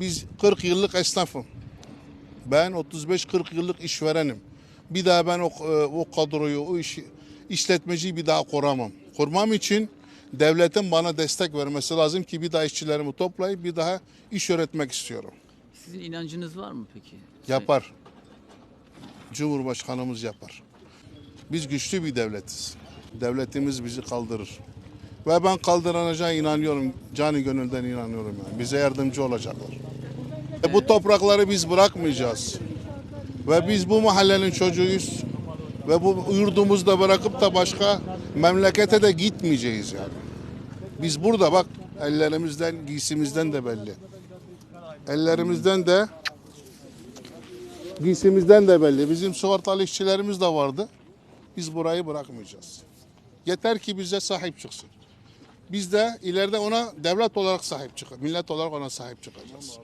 Biz 40 yıllık esnafım. Ben 35-40 yıllık işverenim. Bir daha ben o, e, o kadroyu, o işi, işletmeciyi bir daha kuramam. Kurmam için devletin bana destek vermesi lazım ki bir daha işçilerimi toplayıp bir daha iş öğretmek istiyorum. Sizin inancınız var mı peki? Yapar. Cumhurbaşkanımız yapar. Biz güçlü bir devletiz. Devletimiz bizi kaldırır. Ve ben kaldırılacağına inanıyorum. Cani gönülden inanıyorum yani. Bize yardımcı olacaklar. E, bu toprakları biz bırakmayacağız. Ve biz bu mahallenin çocuğuyuz. Ve bu yurdumuzda bırakıp da başka memlekete de gitmeyeceğiz yani. Biz burada bak ellerimizden, giysimizden de belli. Ellerimizden de giysimizden de belli. Bizim sigortalı işçilerimiz de vardı. Biz burayı bırakmayacağız. Yeter ki bize sahip çıksın. Biz de ileride ona devlet olarak sahip çıkacağız. Millet olarak ona sahip çıkacağız.